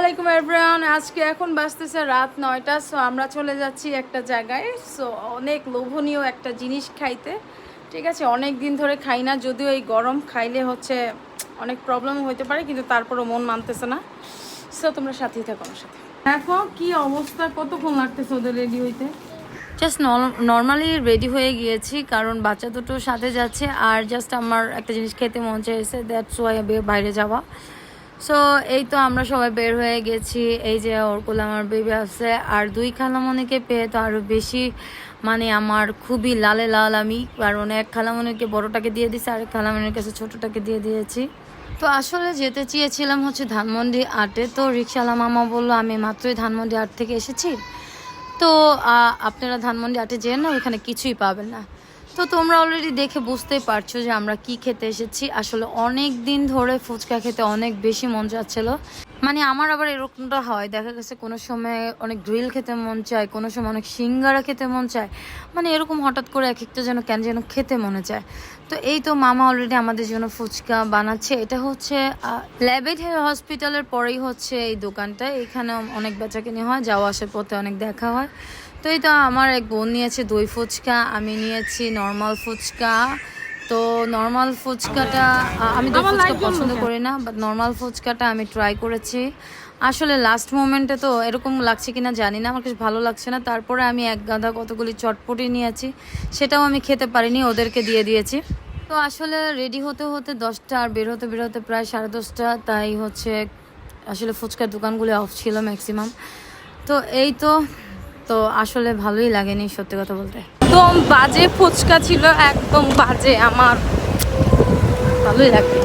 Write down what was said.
আসসালামাইকুম এভরিওয়ান আজকে এখন বাজতেছে রাত নয়টা সো আমরা চলে যাচ্ছি একটা জায়গায়। সো অনেক লোভনীয় একটা জিনিস খাইতে। ঠিক আছে, অনেক দিন ধরে খাই না, যদিও এই গরম খাইলে হচ্ছে অনেক প্রবলেম হইতে পারে, কিন্তু তারপরও মন মানতেছে না। সো তোমরা সাথেই থাকো আমার সাথে। দেখো কি অবস্থা, কতক্ষণ লাগতেছে ওদের রেডি হইতে? জাস্ট নর্মালি রেডি হয়ে গিয়েছি, কারণ বাচ্চা দুটো সাথে যাচ্ছে, আর জাস্ট আমার একটা জিনিস খেতে মন চাইছে দ্যাটস ওয়াই বাইরে যাওয়া। সো এই তো আমরা সবাই বের হয়ে গেছি। এই যে ওর কোলে আমার বেবি আছে। আর দুই খালামণিকে পেয়ে তো আরও বেশি মানে আমার খুবই লালে লাল আমি। কারণ এক খালামণিকে বড়টাকে দিয়ে দিয়েছি আর এক খালামণির কাছে ছোটোটাকে দিয়ে দিয়েছি। তো আসলে যেতে চেয়েছিলাম হচ্ছে ধানমন্ডি আটে। তো রিক্সাওয়ালা মামা বলল, আমি মাত্রই ধানমন্ডি আট থেকে এসেছি। তো আপনারা ধানমন্ডি আটে যেন না ওখানে কিছুই পাবেন না। তো তোমরা অলরেডি দেখে বুঝতেই পারছ যে আমরা কি খেতে এসেছি। আসলে অনেক দিন ধরে ফুচকা খেতে অনেক বেশি মন যাচ্ছিল। মানে আমার আবার এরকমটা হয়। দেখা গেছে কোনো সময় অনেক গ্রিল খেতে মন চায়, কোনো সময় অনেক সিঙ্গারা খেতে মন চায়। মানে এরকম হঠাৎ করে এক একটা যেন কেন যেন খেতে মনে চায়। তো এই তো মামা অলরেডি আমাদের জন্য ফুচকা বানাচ্ছে। এটা হচ্ছে ল্যাবেট হসপিটালের পরেই হচ্ছে এই দোকানটা। এখানে অনেক বেচাকেনি হয়, যাওয়া আসার পথে অনেক দেখা হয়। তো এই তো আমার এক বোন নিয়েছে দই ফুচকা, আমি নিয়েছি নর্মাল ফুচকা। তো নর্মাল ফুচকাটা আমি তো ফুচকা পছন্দ করি না বাট নর্মাল ফুচকাটা আমি ট্রাই করেছি। আসলে লাস্ট মোমেন্টে তো এরকম লাগছে কিনা জানি না আমার কাছে ভালো লাগছে না। তারপরে আমি এক গাদা কতগুলি চটপটি নিয়েছি সেটাও আমি খেতে পারিনি ওদেরকে দিয়ে দিয়েছি। তো আসলে রেডি হতে হতে দশটা আর বের হতে বের হতে প্রায় সাড়ে দশটা তাই হচ্ছে আসলে ফুচকার দোকানগুলি অফ ছিল ম্যাক্সিমাম তো এই তো তো আসলে ভালোই লাগেনি সত্যি কথা বলতে। একদম বাজে ফুচকা ছিল, একদম বাজে আমার। ভালোই লাগে